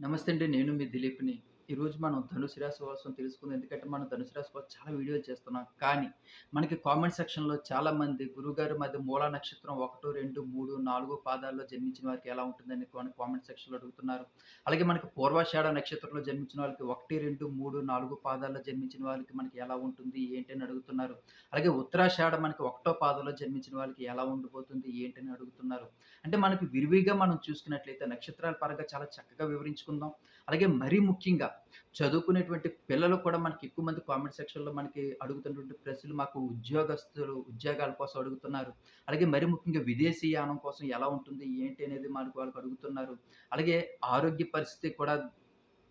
నమస్తే అండి. నేను మీ దిలీప్‌ని. ఈరోజు మనం ధనుసు రాశి కోసం తెలుసుకుందాం. ఎందుకంటే మనం ధనుసు రాశి కోసం చాలా వీడియోలు చేస్తున్నాం. కానీ మనకి కామెంట్ సెక్షన్‌లో చాలామంది గురుగారు మధ్య మూలా నక్షత్రం 1, 2, 3, 4 పాదాల్లో జన్మించిన వారికి ఎలా ఉంటుందని కొన్ని కామెంట్ సెక్షన్‌లో అడుగుతున్నారు. అలాగే మనకి పూర్వాషాఢ నక్షత్రంలో జన్మించిన వాళ్ళకి 1, 2, 3, 4 పాదాల్లో జన్మించిన వాళ్ళకి మనకి ఎలా ఉంటుంది? ఏంటి? అని అడుగుతున్నారు. అలాగే ఉత్తరాషాఢ మనకి ఒకటో పాదంలో జన్మించిన వాళ్ళకి ఎలా ఉండిపోతుంది ఏంటి? అని అడుగుతున్నారు. అంటే మనకి విరివిగా మనం చూసుకున్నట్లయితే నక్షత్రాల పరంగా చాలా చక్కగా వివరించుకుందాం. అలాగే మరీ ముఖ్యంగా చదువుకునేటువంటి పిల్లలు కూడా మనకి ఎక్కువ మంది కామెంట్ సెక్షన్‌లో మనకి అడుగుతున్నటువంటి ప్రశ్నలు మాకు ఉద్యోగస్తులు ఉద్యోగాల కోసం అడుగుతున్నారు. అలాగే మరి ముఖ్యంగా విదేశీయానం కోసం ఎలా ఉంటుంది? ఏంటి? అనేది మనకు వాళ్ళకి అడుగుతున్నారు. అలాగే ఆరోగ్య పరిస్థితి కూడా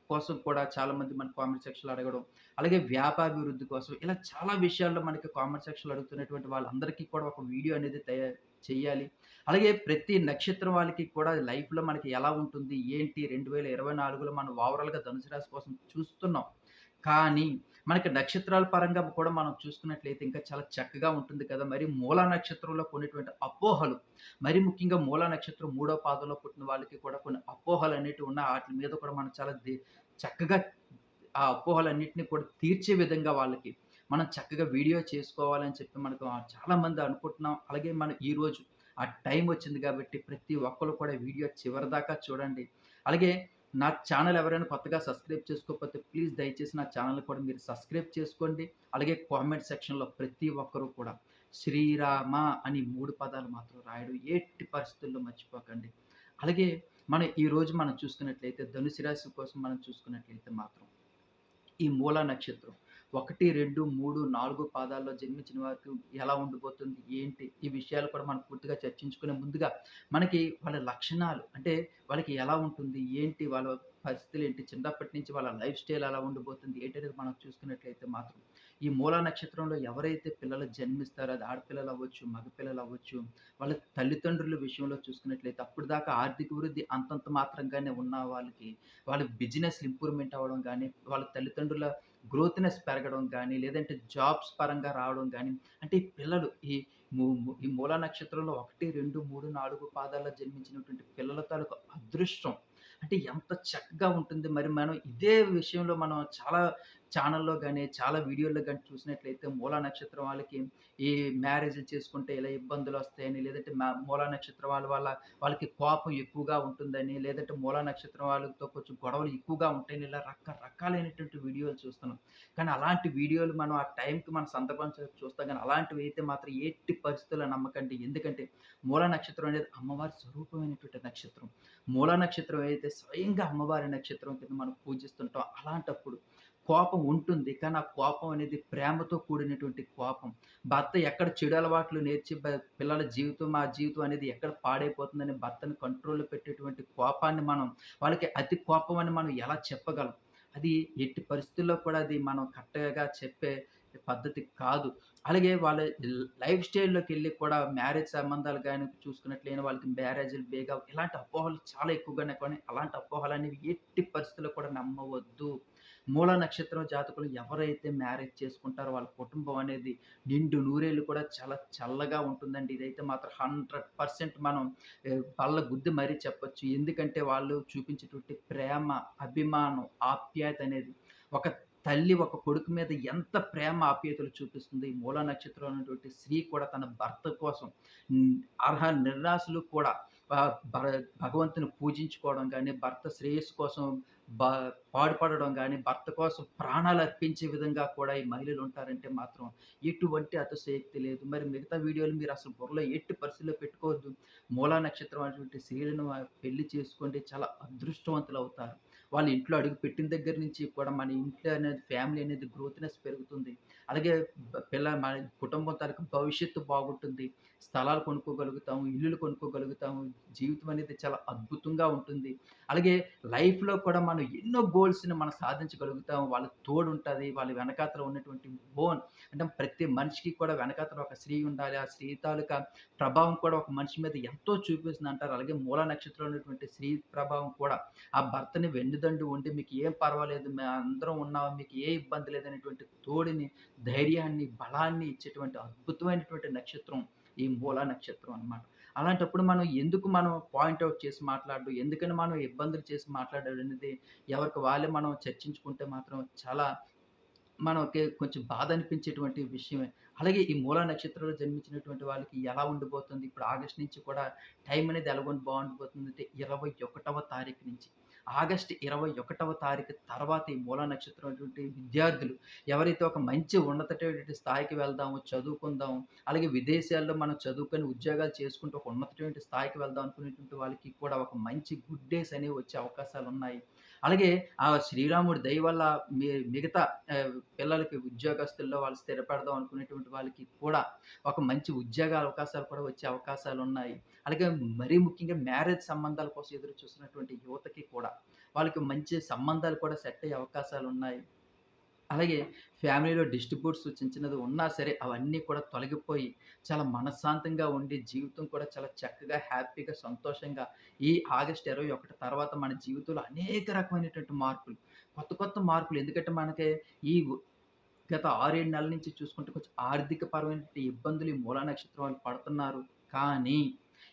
కోసం కూడా చాలామంది మన కామెంట్ సెక్షన్‌లో అడగడం. అలాగే వ్యాపారాభివృద్ధి కోసం ఇలా చాలా విషయాల్లో మనకి కామెంట్ సెక్షన్‌లో అడుగుతున్నటువంటి వాళ్ళందరికీ కూడా ఒక వీడియో అనేది తయారు చేయాలి. అలాగే ప్రతి నక్షత్రం వాళ్ళకి కూడా లైఫ్‌లో మనకి ఎలా ఉంటుంది? ఏంటి? 2024లో మనం ఓవరాల్‌గా ధనుసు రాశి కోసం చూస్తున్నాం. కానీ మనకి నక్షత్రాల పరంగా కూడా మనం చూసుకున్నట్లయితే ఇంకా చాలా చక్కగా ఉంటుంది కదా! మరి మూలా నక్షత్రంలో కొన్నిటువంటి అపోహలు, మరి ముఖ్యంగా మూలా నక్షత్రం మూడో పాదంలో పుట్టిన వాళ్ళకి కూడా కొన్ని అపోహలు అనేటివి ఉన్నాయి. వాటి మీద కూడా మనం చాలా చక్కగా ఆ అపోహలన్నింటినీ కూడా తీర్చే విధంగా వాళ్ళకి మనం చక్కగా వీడియో చేసుకోవాలని చెప్పి మనకు చాలామంది అనుకుంటున్నాం. అలాగే మనం ఈరోజు ఆ టైం వచ్చింది కాబట్టి ప్రతి ఒక్కరు కూడా వీడియో చివరిదాకా చూడండి. అలాగే నా ఛానల్ ఎవరైనా కొత్తగా సబ్స్క్రైబ్ చేసుకోకపోతే ప్లీజ్ దయచేసి నా ఛానల్ కూడా మీరు సబ్స్క్రైబ్ చేసుకోండి. అలాగే కామెంట్ సెక్షన్‌లో ప్రతి ఒక్కరు కూడా శ్రీరామ అని మూడు పదాలు మాత్రం రాయడం ఎట్టి పరిస్థితుల్లో మర్చిపోకండి. అలాగే మనం ఈరోజు మనం చూసుకున్నట్లయితే ధనుసు రాశి కోసం మనం చూసుకున్నట్లయితే మాత్రం ఈ మూలా నక్షత్రం 1, 2, 3, 4 పాదాల్లో జన్మించిన వారికి ఎలా ఉండిపోతుంది ఏంటి? ఈ విషయాలు కూడా మనం పూర్తిగా చర్చించుకునే ముందుగా మనకి వాళ్ళ లక్షణాలు అంటే వాళ్ళకి ఎలా ఉంటుంది? ఏంటి? వాళ్ళ పరిస్థితులు ఏంటి చిన్నప్పటి నుంచి వాళ్ళ లైఫ్ స్టైల్ ఎలా ఉండబోతుంది? ఏంటనేది మనం చూసుకున్నట్లయితే మాత్రం ఈ మూలా నక్షత్రంలో ఎవరైతే పిల్లలు జన్మిస్తారో అది ఆడపిల్లలు అవ్వచ్చు, మగపిల్లలు అవ్వచ్చు. వాళ్ళ తల్లిదండ్రుల విషయంలో చూసుకున్నట్లయితే అప్పటిదాకా ఆర్థిక వృద్ధి అంతంత మాత్రంగానే ఉన్న వాళ్ళకి వాళ్ళ బిజినెస్ ఇంప్రూవ్‌మెంట్ అవ్వడం కానీ వాళ్ళ తల్లిదండ్రుల గ్రోత్‌నెస్ పెరగడం కానీ లేదంటే జాబ్స్ పరంగా రావడం కానీ అంటే ఈ పిల్లలు ఈ ఈ మూల నక్షత్రంలో 1, 2, 3, 4 పాదాల్లో జన్మించినటువంటి పిల్లల తాలూకు అదృష్టం అంటే ఎంత చక్కగా ఉంటుంది. మరి మనం ఇదే విషయంలో మనం చాలా ఛానల్‌లో కానీ చాలా వీడియోల్లో కానీ చూసినట్లయితే మూలా నక్షత్రం వాళ్ళకి ఈ మ్యారేజ్‌లు చేసుకుంటే ఇలా ఇబ్బందులు వస్తాయని లేదంటే మూలా నక్షత్రం వాళ్ళ వల్ల వాళ్ళకి కోపం ఎక్కువగా ఉంటుందని, లేదంటే మూలా నక్షత్రం వాళ్ళతో కొంచెం గొడవలు ఎక్కువగా ఉంటాయని ఇలా రకరకాలైనటువంటి వీడియోలు చూస్తున్నాం. కానీ అలాంటి వీడియోలు మనం ఆ టైంకి మన సందర్భం చూస్తాం కానీ అలాంటివి అయితే మాత్రం ఎట్టి పరిస్థితుల్లో నమ్మకండి. ఎందుకంటే మూలా నక్షత్రం అనేది అమ్మవారి స్వరూపమైనటువంటి నక్షత్రం. మూలా నక్షత్రం అయితే స్వయంగా అమ్మవారి నక్షత్రం కింద మనం పూజిస్తుంటాం. అలాంటప్పుడు కోపం ఉంటుంది. కానీ ఆ కోపం అనేది ప్రేమతో కూడినటువంటి కోపం. భర్త ఎక్కడ చెడు అలవాట్లు నేర్చి పిల్లల జీవితం, మా జీవితం అనేది ఎక్కడ పాడైపోతుందని భర్తను కంట్రోల్‌లో పెట్టేటువంటి కోపాన్ని మనం వాళ్ళకి అతి కోపం అని మనం ఎలా చెప్పగలం? అది ఎట్టి పరిస్థితుల్లో కూడా అది మనం కరెక్ట్‌గా చెప్పే పద్ధతి కాదు. అలాగే వాళ్ళ లైఫ్ స్టైల్లోకి వెళ్ళి కూడా మ్యారేజ్ సంబంధాలు కానీ చూసుకున్నట్లయినా వాళ్ళకి మ్యారేజ్‌లు బేగా ఇలాంటి అపోహలు చాలా ఎక్కువగానే కానీ అలాంటి అపోహలు అనేవి ఎట్టి పరిస్థితుల్లో కూడా నమ్మవద్దు. మూల నక్షత్రం జాతకులు ఎవరైతే మ్యారేజ్ చేసుకుంటారో వాళ్ళ కుటుంబం అనేది నిండు నూరేళ్ళు కూడా చాలా చల్లగా ఉంటుందండి. ఇదైతే మాత్రం 100% మనం వాళ్ళ గుద్ది మరీ చెప్పొచ్చు. ఎందుకంటే వాళ్ళు చూపించేటువంటి ప్రేమ, అభిమానం, ఆప్యాయత అనేది ఒక తల్లి ఒక కొడుకు మీద ఎంత ప్రేమ, ఆప్యాయతలు చూపిస్తుంది. ఈ మూలా నక్షత్రం అనేటువంటి స్త్రీ కూడా తన భర్త కోసం అర్హ నిరాశలు కూడా భ భగవంతుని పూజించుకోవడం కానీ భర్త శ్రేయస్సు కోసం బ పాడుపడడం కానీ భర్త కోసం ప్రాణాలు అర్పించే విధంగా కూడా ఈ మహిళలు ఉంటారంటే మాత్రం ఎటువంటి అతిశయక్తి లేదు. మరి మిగతా వీడియోలు మీరు అసలు బుర్రలో ఎట్టి పరిస్థితిలో పెట్టుకోవద్దు. మూలా నక్షత్రం అటువంటి స్త్రీలను పెళ్ళి చేసుకోండి చాలా అదృష్టవంతులవుతారు. వాళ్ళ ఇంట్లో అడుగు పెట్టిన దగ్గర నుంచి కూడా మన ఇంట్లో అనేది ఫ్యామిలీ అనేది గ్రోత్‌నెస్ పెరుగుతుంది. అలాగే పిల్ల మన కుటుంబం తాలూకు భవిష్యత్తు బాగుంటుంది. స్థలాలు కొనుక్కోగలుగుతాము, ఇల్లులు కొనుక్కోగలుగుతాము. జీవితం అనేది చాలా అద్భుతంగా ఉంటుంది. అలాగే లైఫ్‌లో కూడా మనం ఎన్నో గోల్స్‌ని మనం సాధించగలుగుతాం. తోడు ఉంటుంది వాళ్ళ వెనకాతలో ఉన్నటువంటి బోన్ అంటే ప్రతి మనిషికి కూడా వెనకాతలో ఒక స్త్రీ ఉండాలి. ఆ స్త్రీ తాలూకా ప్రభావం కూడా ఒక మనిషి మీద ఎంతో చూపిస్తుందంటారు. అలాగే మూల నక్షత్రంలో ఉన్నటువంటి స్త్రీ ప్రభావం కూడా ఆ భర్తని వెన్నుదండు ఉండి మీకు ఏం పర్వాలేదు మేము అందరం ఉన్నాం. మీకు ఏ ఇబ్బంది లేదనేటువంటి తోడిని ధైర్యాన్ని, బలాన్ని ఇచ్చేటువంటి అద్భుతమైనటువంటి నక్షత్రం ఈ మూలా నక్షత్రం అన్నమాట. అలాంటప్పుడు మనం ఎందుకు మనం పాయింట్ చేసి మాట్లాడడం, ఎందుకని మనం ఇబ్బందులు చేసి మాట్లాడడం అనేది ఎవరికి వాళ్ళే మనం చర్చించుకుంటే మాత్రం చాలా మనకి కొంచెం బాధ అనిపించేటువంటి విషయమే. అలాగే ఈ మూలా నక్షత్రంలో జన్మించినటువంటి వాళ్ళకి ఎలా ఉండిపోతుంది, ఇప్పుడు ఆగస్ట్ నుంచి కూడా టైం అనేది ఎలా బాగుండిపోతుంది అంటే ఇరవై ఒకటవ తారీఖు నుంచి. ఆగస్ట్ 21వ తారీఖు తర్వాత ఈ మూల నక్షత్రం అటువంటి విద్యార్థులు ఎవరైతే ఒక మంచి ఉన్నతమైనటువంటి స్థాయికి వెళ్దాము, చదువుకుందాము, అలాగే విదేశాల్లో మనం చదువుకొని ఉద్యోగాలు చేసుకుంటూ ఒక ఉన్నతమైనటువంటి స్థాయికి వెళ్దాం అనుకునేటువంటి వాళ్ళకి కూడా ఒక మంచి గుడ్ డేస్ అనేవి వచ్చే అవకాశాలు ఉన్నాయి. అలాగే ఆ శ్రీరాముడి దయ వల్ల మీ మిగతా పిల్లలకి ఉద్యోగస్తుల్లో వాళ్ళు స్థిరపడదాం అనుకునేటువంటి వాళ్ళకి కూడా ఒక మంచి ఉద్యోగ అవకాశాలు కూడా వచ్చే అవకాశాలు ఉన్నాయి. అలాగే మరీ ముఖ్యంగా మ్యారేజ్ సంబంధాల కోసం ఎదురు చూస్తున్నటువంటి యువతకి కూడా వాళ్ళకి మంచి సంబంధాలు కూడా సెట్ అయ్యే అవకాశాలు ఉన్నాయి అలాగే ఫ్యామిలీలో డిస్ట్రిబ్యూట్స్ చిన్న చిన్నది ఉన్నా సరే అవన్నీ కూడా తొలగిపోయి చాలా మనశ్శాంతంగా ఉండి జీవితం కూడా చాలా చక్కగా, హ్యాపీగా, సంతోషంగా ఈ ఆగస్ట్ 21 తర్వాత మన జీవితంలో అనేక రకమైనటువంటి మార్పులు, కొత్త కొత్త మార్పులు ఎందుకంటే మనకి ఈ గత 6, 7 నెలల నుంచి చూసుకుంటే కొంచెం ఆర్థిక పరమైనటువంటి ఇబ్బందులు ఈ మూలా నక్షత్రం వాళ్ళు పడుతున్నారు. కానీ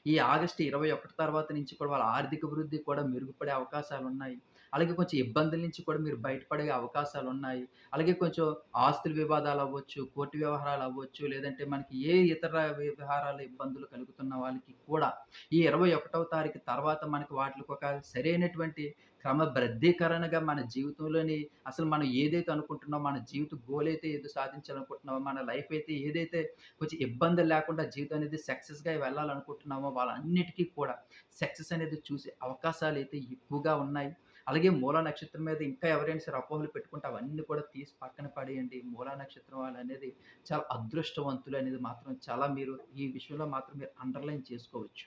ఈ ఆగస్టు ఇరవై ఒకటి తర్వాత నుంచి కూడా వాళ్ళ ఆర్థిక వృద్ధి కూడా మెరుగుపడే అవకాశాలున్నాయి. అలాగే కొంచెం ఇబ్బందుల నుంచి కూడా మీరు బయటపడే అవకాశాలు ఉన్నాయి అలాగే కొంచెం ఆస్తుల వివాదాలవ్వచ్చు, కోర్టు వ్యవహారాలవ్వచ్చు, లేదంటే మనకి ఏ ఇతర వ్యవహారాల ఇబ్బందులు కలుగుతున్న వాళ్ళకి కూడా ఈ 21వ తారీఖు తర్వాత మనకి వాటికి ఒక సరైనటువంటి క్రమబద్ధీకరణగా మన జీవితంలోని అసలు మనం ఏదైతే అనుకుంటున్నామో, మన జీవిత గోల్ అయితే ఏదో సాధించాలనుకుంటున్నామో, మన లైఫ్ అయితే ఏదైతే కొంచెం ఇబ్బందులు లేకుండా జీవితం అనేది సక్సెస్‌గా వెళ్ళాలనుకుంటున్నామో, వాళ్ళన్నిటికీ కూడా సక్సెస్ అనేది చూసే అవకాశాలు అయితే ఎక్కువగా ఉన్నాయి. అలాగే మూలా నక్షత్రం మీద ఇంకా ఎవరైనా సరే అపోహలు పెట్టుకుంటే అవన్నీ కూడా తీసి పక్కన పడేయండి. మూలా నక్షత్రం వాళ్ళనేది చాలా అదృష్టవంతులు అనేది మాత్రం చాలా మీరు ఈ విషయంలో మాత్రం మీరు అండర్‌లైన్ చేసుకోవచ్చు.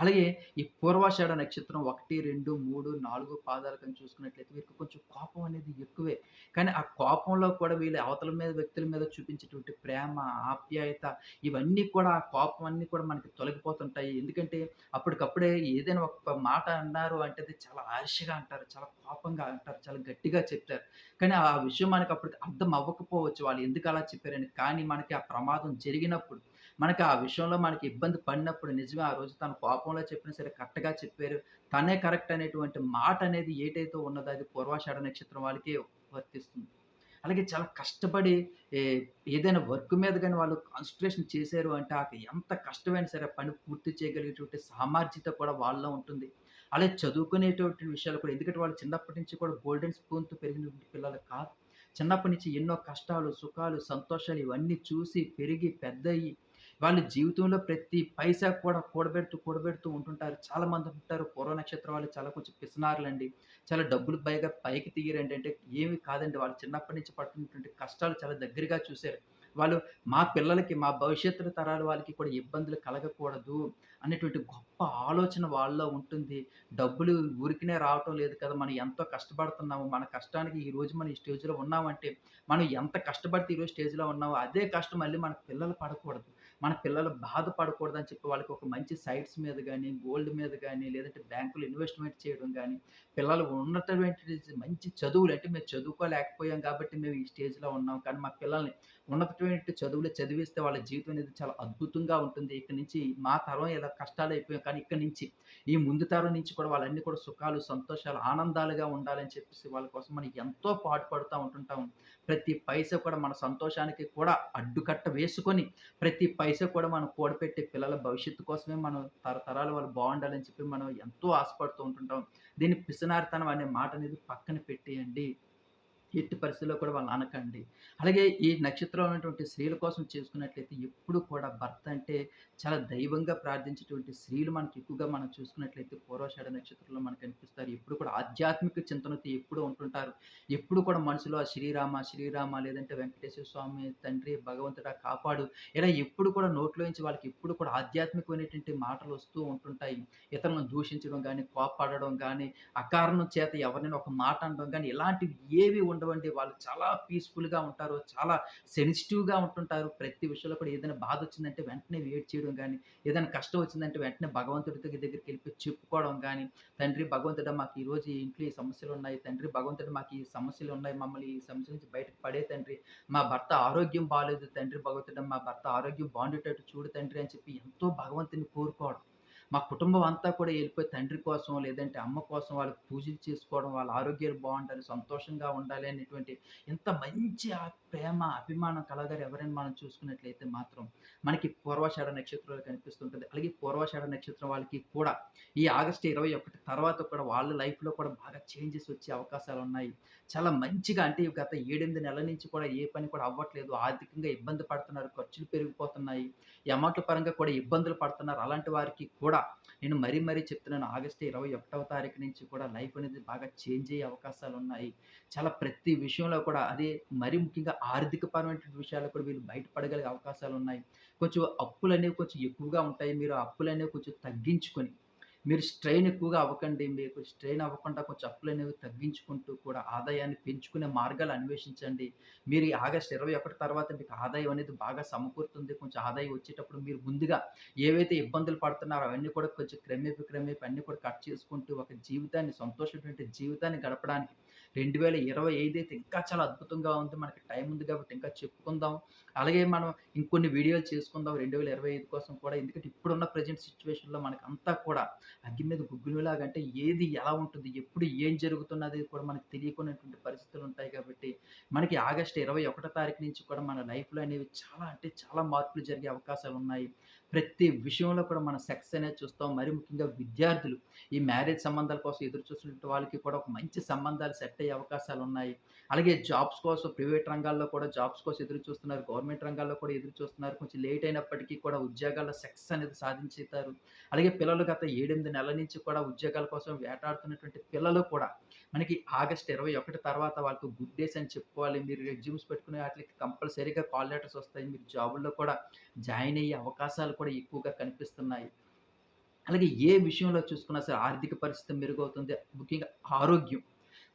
అలాగే ఈ పూర్వాషాఢ నక్షత్రం 1, 2, 3, 4 పాదాలు కానీ చూసుకున్నట్లయితే వీరికి కొంచెం కోపం అనేది ఎక్కువే. కానీ ఆ కోపంలో కూడా వీళ్ళు అవతల మీద వ్యక్తుల మీద చూపించేటువంటి ప్రేమ, ఆప్యాయత ఇవన్నీ కూడా ఆ కోపం అన్నీ కూడా మనకి తొలగిపోతుంటాయి. ఎందుకంటే అప్పటికప్పుడే ఏదైనా ఒక మాట అన్నారు అంటే అది చాలా హార్ష్‌గా అంటారు. చాలా కోపంగా అంటారు. చాలా గట్టిగా చెప్తారు. కానీ ఆ విషయం మనకి అప్పటికి అర్థం అవ్వకపోవచ్చు. వాళ్ళు ఎందుకు అలా చెప్పారని. కానీ మనకి ఆ ప్రమాదం జరిగినప్పుడు, మనకి ఆ విషయంలో మనకి ఇబ్బంది పడినప్పుడు నిజమే ఆ రోజు తను కోపంలో చెప్పినా సరే కరెక్ట్‌గా చెప్పారు. తనే కరెక్ట్ అనేటువంటి మాట అనేది ఏటైతే ఉన్నదో అది పూర్వాషాఢ నక్షత్రం వాళ్ళకే వర్తిస్తుంది. అలాగే చాలా కష్టపడి ఏదైనా వర్క్ మీద కానీ వాళ్ళు కాన్సన్ట్రేషన్ చేశారు అంటే ఆ ఎంత కష్టమైనా సరే పని పూర్తి చేయగలిగేటువంటి సామర్థ్యత కూడా వాళ్ళలో ఉంటుంది. అలాగే చదువుకునేటువంటి విషయాలు కూడా ఎందుకంటే వాళ్ళు చిన్నప్పటి నుంచి కూడా గోల్డెన్ స్పూన్‌తో పెరిగినటువంటి పిల్లలు కాదు. చిన్నప్పటి నుంచి ఎన్నో కష్టాలు, సుఖాలు, సంతోషాలు ఇవన్నీ చూసి, పెరిగి, పెద్దయ్యి వాళ్ళ జీవితంలో ప్రతి పైసా కూడా కూడబెడుతూ, కూడబెడుతూ ఉంటుంటారు. చాలామంది ఉంటారు పూర్వ నక్షత్రం వాళ్ళు చాలా కొంచెం పిసినారులండి. చాలా డబ్బులు పైగా పైకి తీయరండి. అంటే ఏమి కాదండి. వాళ్ళు చిన్నప్పటి నుంచి పడుతున్నటువంటి కష్టాలు చాలా దగ్గరగా చూశారు వాళ్ళు మా పిల్లలకి, మా భవిష్యత్తు తరాల వాళ్ళకి కూడా ఇబ్బందులు కలగకూడదు అనేటువంటి గొప్ప ఆలోచన వాళ్ళలో ఉంటుంది. డబ్బులు ఊరికినే రావటం లేదు కదా! మనం ఎంతో కష్టపడుతున్నాము. మన కష్టానికి ఈరోజు మనం ఈ స్టేజ్‌లో ఉన్నామంటే, మనం ఎంత కష్టపడితే ఈరోజు స్టేజ్‌లో ఉన్నామో అదే కష్టం మళ్ళీ మన పిల్లలు పడకూడదు. మన పిల్లలు బాధపడకూడదని చెప్పి వాళ్ళకి ఒక మంచి సైట్స్ మీద కానీ గోల్డ్ మీద కానీ లేదంటే బ్యాంకులు ఇన్వెస్ట్‌మెంట్ చేయడం కానీ పిల్లలు ఉన్నటువంటి మంచి చదువులు అంటే మేము చదువుకోలేకపోయాం కాబట్టి మేము ఈ స్టేజ్‌లో ఉన్నాం. కానీ మా పిల్లల్ని ఉన్నటువంటి చదువులు చదివిస్తే వాళ్ళ జీవితం అనేది చాలా అద్భుతంగా ఉంటుంది. ఇక్కడ నుంచి మా తరం ఇలా కష్టాలయిపోయాం. కానీ ఇక్కడ నుంచి ఈ ముందు తరం నుంచి కూడా వాళ్ళన్నీ కూడా సుఖాలు, సంతోషాలు, ఆనందాలుగా ఉండాలని చెప్పేసి వాళ్ళ కోసం మనం ఎంతో పాటుపడుతూ ఉంటుంటాం. ప్రతి పైసా కూడా మన సంతోషానికి కూడా అడ్డుకట్ట వేసుకొని, ప్రతి పైసా కూడా మనం కూడపెట్టి పిల్లల భవిష్యత్తు కోసమే మనం తరతరాలు వాళ్ళు బాగుండాలని చెప్పి మనం ఎంతో ఆశపడుతూ ఉంటుంటాం. దీన్ని పిసినారితనం అనే మాట అనేది పక్కన పెట్టేయండి. ఎట్టి పరిస్థితిలో కూడా వాళ్ళు అనకండి. అలాగే ఈ నక్షత్రం ఉన్నటువంటి స్త్రీల కోసం చేసుకున్నట్లయితే ఎప్పుడు కూడా భర్త అంటే చాలా దైవంగా ప్రార్థించేటువంటి స్త్రీలు మనకి ఎక్కువగా మనం చూసుకున్నట్లయితే పూర్వషాడ నక్షత్రంలో మనకు కనిపిస్తారు. ఎప్పుడు కూడా ఆధ్యాత్మిక చింతనతో ఎప్పుడూ ఉంటుంటారు. ఎప్పుడు కూడా మనసులో ఆ శ్రీరామ, శ్రీరామ లేదంటే వెంకటేశ్వర స్వామి, తండ్రి, భగవంతుడా కాపాడు ఇలా ఎప్పుడు కూడా నోట్లోంచి వాళ్ళకి ఎప్పుడు కూడా ఆధ్యాత్మికమైనటువంటి మాటలు వస్తూ ఉంటుంటాయి. ఇతరులను దూషించడం కానీ కోప్పడడం కానీ అకారణం చేత ఎవరినైనా ఒక మాట అనడం కానీ ఇలాంటివి ఏవి ఉండవు. ఉండవండి. వాళ్ళు చాలా పీస్‌ఫుల్‌గా ఉంటారు. చాలా సెన్సిటివ్‌గా ఉంటుంటారు. ప్రతి విషయంలో కూడా ఏదైనా బాధ వచ్చిందంటే వెంటనే వేట్ చేయడం కానీ ఏదైనా కష్టం వచ్చిందంటే వెంటనే భగవంతుడి దగ్గర వెళ్ళిపోయి చెప్పుకోవడం కానీ తండ్రి భగవంతుడా మాకు ఈరోజు ఇంట్లో ఈ సమస్యలు ఉన్నాయి తండ్రి భగవంతుడు మాకు ఈ సమస్యలు ఉన్నాయి మమ్మల్ని ఈ సమస్య నుంచి బయటకు పడే తండ్రి. మా భర్త ఆరోగ్యం బాగాలేదు తండ్రి భగవంతుడా మా భర్త ఆరోగ్యం బాగుండేటట్టు చూడు తండ్రి అని చెప్పి ఎంతో భగవంతుని కోరుకోవడం. మా కుటుంబం అంతా కూడా వెళ్ళిపోయి తండ్రి కోసం, లేదంటే అమ్మ కోసం వాళ్ళకి పూజలు చేసుకోవడం, వాళ్ళ ఆరోగ్యాలు బాగుండాలి సంతోషంగా ఉండాలి అనేటువంటి ఇంత మంచి ఆ ప్రేమ, అభిమానం కలగారు ఎవరైనా మనం చూసుకున్నట్లయితే మాత్రం మనకి పూర్వాషాఢ నక్షత్రాలు కనిపిస్తుంటుంది అలాగే పూర్వాషాఢ నక్షత్రం వాళ్ళకి కూడా ఈ ఆగస్టు 21 తర్వాత కూడా వాళ్ళ లైఫ్‌లో కూడా బాగా చేంజెస్ వచ్చే అవకాశాలు ఉన్నాయి చాలా మంచిగా అంటే గత 7, 8 నెలల నుంచి కూడా ఏ పని కూడా అవ్వట్లేదు. ఆర్థికంగా ఇబ్బంది పడుతున్నారు. ఖర్చులు పెరిగిపోతున్నాయి. అమౌంట్ల పరంగా కూడా ఇబ్బందులు పడుతున్నారు. అలాంటి వారికి కూడా నేను మరీ మరీ చెప్తున్నాను. ఆగస్టు 21వ తారీఖు నుంచి కూడా లైఫ్ అనేది బాగా చేంజ్ అయ్యే అవకాశాలు ఉన్నాయి చాలా ప్రతి విషయంలో కూడా అదే మరీ ముఖ్యంగా ఆర్థికపరమైన విషయాల్లో కూడా వీళ్ళు బయటపడగలిగే అవకాశాలు ఉన్నాయి కొంచెం అప్పులనేవి కొంచెం ఎక్కువగా ఉంటాయి. మీరు ఆ అప్పులనేవి కొంచెం తగ్గించుకొని మీరు స్ట్రెయిన్ ఎక్కువగా అవ్వకండి. మీకు స్ట్రెయిన్ అవ్వకుండా కొంచెం అప్పులు అనేవి తగ్గించుకుంటూ కూడా ఆదాయాన్ని పెంచుకునే మార్గాలు అన్వేషించండి. మీరు ఈ ఆగస్టు 21 తర్వాత మీకు ఆదాయం అనేది బాగా సమకూరుతుంది. కొంచెం ఆదాయం వచ్చేటప్పుడు మీరు ముందుగా ఏవైతే ఇబ్బందులు పడుతున్నారో అవన్నీ కూడా కొంచెం క్రమేపీ, క్రమేపీ అన్నీ కూడా కట్ చేసుకుంటూ ఒక జీవితాన్ని సంతోషమైనటువంటి జీవితాన్ని గడపడానికి 2025 అయితే ఇంకా చాలా అద్భుతంగా ఉంది. మనకి టైం ఉంది కాబట్టి ఇంకా చెప్పుకుందాం. అలాగే మనం ఇంకొన్ని వీడియోలు చేసుకుందాం 2025 కోసం కూడా. ఎందుకంటే ఇప్పుడున్న ప్రెజెంట్ సిట్యుయేషన్‌లో మనకంతా కూడా అగ్గి మీద గుగ్గిలంలాగా అంటే ఏది ఎలా ఉంటుంది? ఎప్పుడు ఏం జరుగుతున్నది కూడా మనకు పరిస్థితులు ఉంటాయి కాబట్టి, మనకి ఆగస్ట్ ఇరవై ఒకటో తారీఖు నుంచి కూడా మన లైఫ్‌లో అనేవి చాలా అంటే చాలా మార్పులు జరిగే అవకాశాలు ఉన్నాయి ప్రతి విషయంలో కూడా మనం సెక్స్ అనేది చూస్తాం. మరి ముఖ్యంగా విద్యార్థులు ఈ మ్యారేజ్ సంబంధాల కోసం ఎదురు చూస్తున్నటువంటి వాళ్ళకి కూడా ఒక మంచి సంబంధాలు సెట్ అయ్యే అవకాశాలు ఉన్నాయి అలాగే జాబ్స్ కోసం ప్రైవేట్ రంగాల్లో కూడా జాబ్స్ కోసం ఎదురు చూస్తున్నారు. గవర్నమెంట్ రంగాల్లో కూడా ఎదురు చూస్తున్నారు. కొంచెం లేట్ అయినప్పటికీ కూడా ఉద్యోగాల్లో సెక్స్ అనేది సాధించుతారు. అలాగే పిల్లలు గత 7, 8 నెలల నుంచి కూడా ఉద్యోగాల కోసం వేటాడుతున్నటువంటి పిల్లలు కూడా మనకి ఆగస్ట్ ఇరవై ఒకటి తర్వాత వాళ్ళకి గుడ్ డేస్ అని చెప్పుకోవాలి. మీరు రెజ్యూమ్స్ పెట్టుకునే వాటికి కంపల్సరీగా కాల్ లెటర్స్ వస్తాయి. మీరు జాబుల్లో కూడా జాయిన్ అయ్యే అవకాశాలు కూడా ఎక్కువగా కనిపిస్తున్నాయి. అలాగే ఏ విషయంలో చూసుకున్నా సరే ఆర్థిక పరిస్థితి మెరుగవుతుంది. ముఖ్యంగా ఆరోగ్యం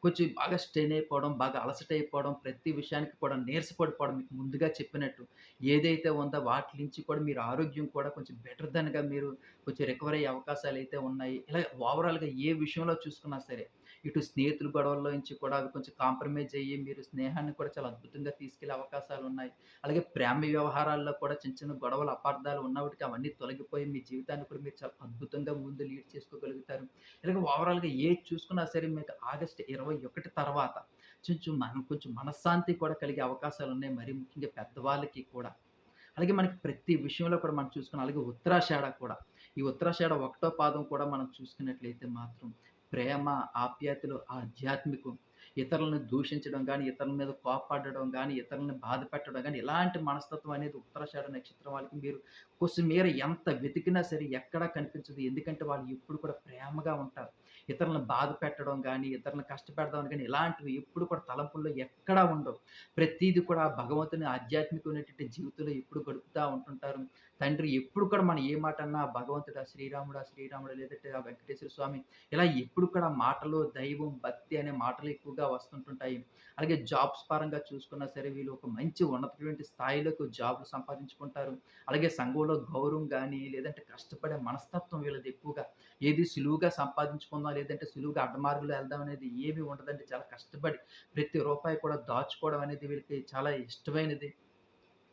కొంచెం బాగా స్ట్రెయిన్ అయిపోవడం, బాగా అలసట అయిపోవడం, ప్రతి విషయానికి కూడా నీరసపడిపోవడం మీకు ముందుగా చెప్పినట్టు ఏదైతే ఉందో వాటి నుంచి కూడా మీరు ఆరోగ్యం కూడా కొంచెం బెటర్ దన్గా మీరు కొంచెం రికవర్ అయ్యే అయితే ఉన్నాయి. ఇలా ఓవరాల్‌గా ఏ విషయంలో చూసుకున్నా సరే ఇటు స్నేహితుల గొడవల్లో నుంచి కూడా అవి కొంచెం కాంప్రమైజ్ అయ్యి మీరు స్నేహాన్ని కూడా చాలా అద్భుతంగా తీసుకెళ్ళే అవకాశాలున్నాయి. అలాగే ప్రేమ వ్యవహారాల్లో కూడా చిన్న చిన్న గొడవలు, అపార్థాలు ఉన్నప్పటికీ అవన్నీ తొలగిపోయి మీ జీవితాన్ని కూడా మీరు చాలా అద్భుతంగా ముందు లీడ్ చేసుకోగలుగుతారు. ఇలాగ ఓవరాల్‌గా ఏది చూసుకున్నా సరే మీకు ఆగస్ట్ ఇరవై ఒకటి తర్వాత కొంచెం మనం కొంచెం మనశ్శాంతి కూడా కలిగే అవకాశాలు ఉన్నాయి మరి ముఖ్యంగా పెద్దవాళ్ళకి కూడా. అలాగే మనకి ప్రతి విషయంలో కూడా మనం చూసుకున్నాం. అలాగే ఉత్తరాషాఢ కూడా. ఈ ఉత్తరాషాఢ ఒకటో పాదం కూడా మనం చూసుకున్నట్లయితే మాత్రం ప్రేమ, ఆప్యాయతలు, ఆధ్యాత్మికం, ఇతరులను దూషించడం కానీ ఇతరుల మీద కోప్పడడం కానీ ఇతరులను బాధ పెట్టడం కానీ ఇలాంటి మనస్తత్వం అనేది ఉత్తరాషాఢ నక్షత్రం వాళ్ళకి మీరు కొసమేర ఎంత వెతికినా సరే ఎక్కడా కనిపించదు. ఎందుకంటే వాళ్ళు ఎప్పుడు కూడా ప్రేమగా ఉంటారు. ఇతరులను బాధ పెట్టడం ఇతరులను కష్టపెడదాం కానీ ఇలాంటివి ఎప్పుడు కూడా తలంపుల్లో ఎక్కడా ఉండవు. ప్రతీది కూడా భగవంతుని ఆధ్యాత్మికమైనటువంటి జీవితంలో ఎప్పుడు గడుపుతూ ఉంటుంటారు. తండ్రి ఎప్పుడు కూడా మనం ఏ మాట అన్నా భగవంతుడా, శ్రీరాముడా, శ్రీరాముడు లేదంటే ఆ వెంకటేశ్వర స్వామి ఇలా ఎప్పుడు కూడా మాటలు, దైవం, భక్తి అనే మాటలు ఎక్కువగా వస్తుంటుంటాయి. అలాగే జాబ్స్ పరంగా చూసుకున్నా సరే వీళ్ళు ఒక మంచి ఉన్నతమైనటువంటి స్థాయిలోకి జాబ్‌లు సంపాదించుకుంటారు. అలాగే సంఘంలో గౌరవం కానీ లేదంటే కష్టపడే మనస్తత్వం వీళ్ళది ఎక్కువగా. ఏది సులువుగా సంపాదించుకుందాం, లేదంటే సులువుగా అడ్డమార్గులు వెళ్దాం అనేది ఏమీ ఉండదండి. చాలా కష్టపడి ప్రతి రూపాయి కూడా దాచుకోవడం అనేది వీళ్ళకి చాలా ఇష్టమైనది.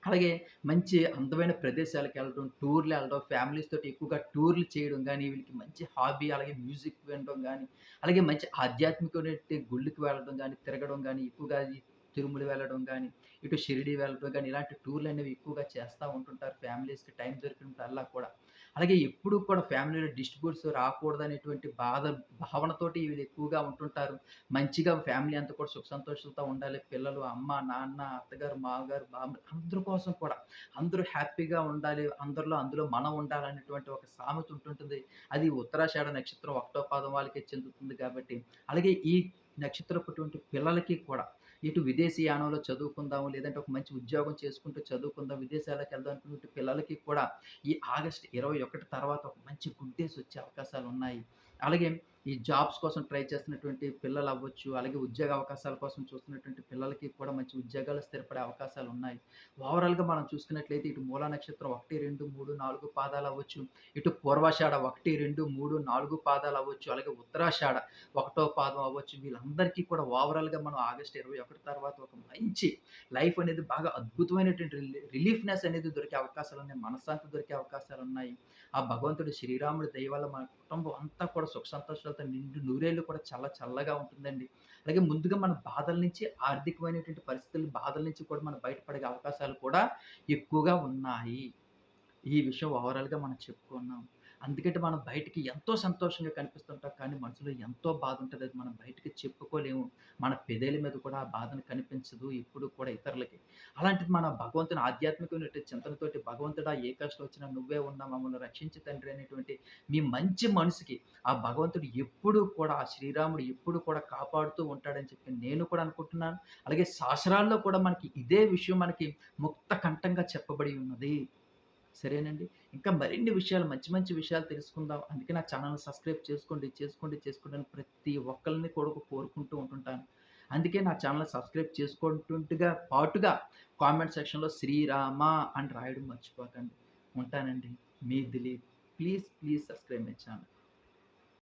అలాగే మంచి అందమైన ప్రదేశాలకు వెళ్ళడం టూర్లు వెళ్ళడం ఫ్యామిలీస్ తోటి ఎక్కువగా టూర్‌లు చేయడం కానీ వీళ్ళకి మంచి హాబీ. అలాగే మ్యూజిక్ వినడం కానీ అలాగే మంచి ఆధ్యాత్మికమైన గుళ్ళకి వెళ్ళడం కానీ తిరగడం కానీ ఎక్కువగా తిరుమల వెళ్ళడం కానీ ఇటు షిరిడి వెళ్ళడం కానీ ఇలాంటి టూర్లు అనేవి ఎక్కువగా చేస్తూ ఉంటుంటారు ఫ్యామిలీస్‌కి టైం దొరికినప్పుడల్లా కూడా. అలాగే ఎప్పుడు కూడా ఫ్యామిలీలో డిస్ట్రిబ్యూట్స్ రాకూడదనేటువంటి బాధ భావనతోటి వీళ్ళు ఎక్కువగా ఉంటుంటారు. మంచిగా ఫ్యామిలీ అంతా కూడా సుఖ సంతోషాలతో ఉండాలి. పిల్లలు, అమ్మ, నాన్న, అత్తగారు, మామగారు, బామ్మ అందరి కోసం కూడా అందరూ హ్యాపీగా ఉండాలి. అందరిలో అందులో మనం ఉండాలనేటువంటి ఒక సామెత ఉంటుంటుంది. అది ఉత్తరాషాఢ నక్షత్రం ఒకటో పాదం వాళ్ళకి చెందుతుంది కాబట్టి, అలాగే ఈ నక్షత్రపుటువంటి పిల్లలకి కూడా ఇటు విదేశీయానంలో చదువుకుందాము, లేదంటే ఒక మంచి ఉద్యోగం చేసుకుంటూ చదువుకుందాం, విదేశాలకు వెళ్దాం అనుకునే పిల్లలకి కూడా ఈ ఆగస్ట్ ఇరవై ఒకటి తర్వాత ఒక మంచి గుడ్ డేస్ వచ్చే అవకాశాలున్నాయి. అలాగే ఈ జాబ్స్ కోసం ట్రై చేస్తున్నటువంటి పిల్లలు అవ్వచ్చు, అలాగే ఉద్యోగ అవకాశాల కోసం చూస్తున్నటువంటి పిల్లలకి కూడా మంచి ఉద్యోగాలు స్థిరపడే అవకాశాలు ఉన్నాయి. ఓవరాల్‌గా మనం చూసుకున్నట్లయితే ఇటు మూలా నక్షత్రం 1, 2, 3, 4 పాదాలు అవ్వచ్చు, ఇటు పూర్వాషాఢ 1, 2, 3, 4 పాదాలు అవ్వచ్చు, అలాగే ఉత్తరాషాఢ ఒకటో పాదం అవ్వచ్చు. వీళ్ళందరికీ కూడా ఓవరాల్‌గా మనం ఆగస్ట్ ఇరవై ఒకటి తర్వాత ఒక మంచి లైఫ్ అనేది బాగా అద్భుతమైనటువంటి రిలీ రిలీఫ్‌నెస్ అనేది దొరికే అవకాశాలు ఉన్నాయి మనశ్శాంతి దొరికే అవకాశాలు ఉన్నాయి ఆ భగవంతుడు శ్రీరాముడి దయ వల్ల మన కుటుంబం అంతా కూడా సుఖ తర్వాత నిండు నూరేళ్ళు కూడా చాలా చల్లగా ఉంటుందండి. అలాగే ముందుగా మన బాధల నుంచి ఆర్థికమైనటువంటి పరిస్థితులు బాధల నుంచి కూడా మనం బయటపడే అవకాశాలు కూడా ఎక్కువగా ఉన్నాయి. ఈ విషయం ఓవరాల్‌గా మనం చెప్పుకున్నాం. అందుకంటే మనం బయటికి ఎంతో సంతోషంగా కనిపిస్తుంటాం. కానీ మనసులో ఎంతో బాధ ఉంటుంది అది మనం బయటికి చెప్పుకోలేము. మన పెదేల మీద కూడా ఆ బాధను కనిపించదు ఎప్పుడు కూడా ఇతరులకి. అలాంటిది మన భగవంతుని ఆధ్యాత్మికమైనటువంటి చింతనతోటి భగవంతుడా ఏ కష్టం వచ్చినా నువ్వే ఉన్నా మమ్మల్ని రక్షించి తండ్రి అనేటువంటి మీ మంచి మనసుకి ఆ భగవంతుడు ఎప్పుడూ కూడా ఆ శ్రీరాముడు ఎప్పుడు కూడా కాపాడుతూ ఉంటాడని చెప్పి నేను కూడా అనుకుంటున్నాను. అలాగే శాస్త్రాల్లో కూడా మనకి ఇదే విషయం మనకి ముక్త కంఠంగా చెప్పబడి ఉన్నది. సరేనండి. ఇంకా మరిన్ని విషయాలు మంచి మంచి విషయాలు తెలుసుకుందాం. అందుకే నా ఛానల్ సబ్స్క్రైబ్ చేసుకోండి, చేసుకోండి, చేసుకోండి అని ప్రతి ఒక్కరిని కూడా కోరుకుంటూ ఉంటుంటాను. అందుకే నా ఛానల్ సబ్స్క్రైబ్ చేసుకుంటుంటగా పాటుగా కామెంట్ సెక్షన్‌లో శ్రీరామ అని రాయడం మర్చిపోకండి. ఉంటానండి. మీ Dilip. Please, please subscribe my channel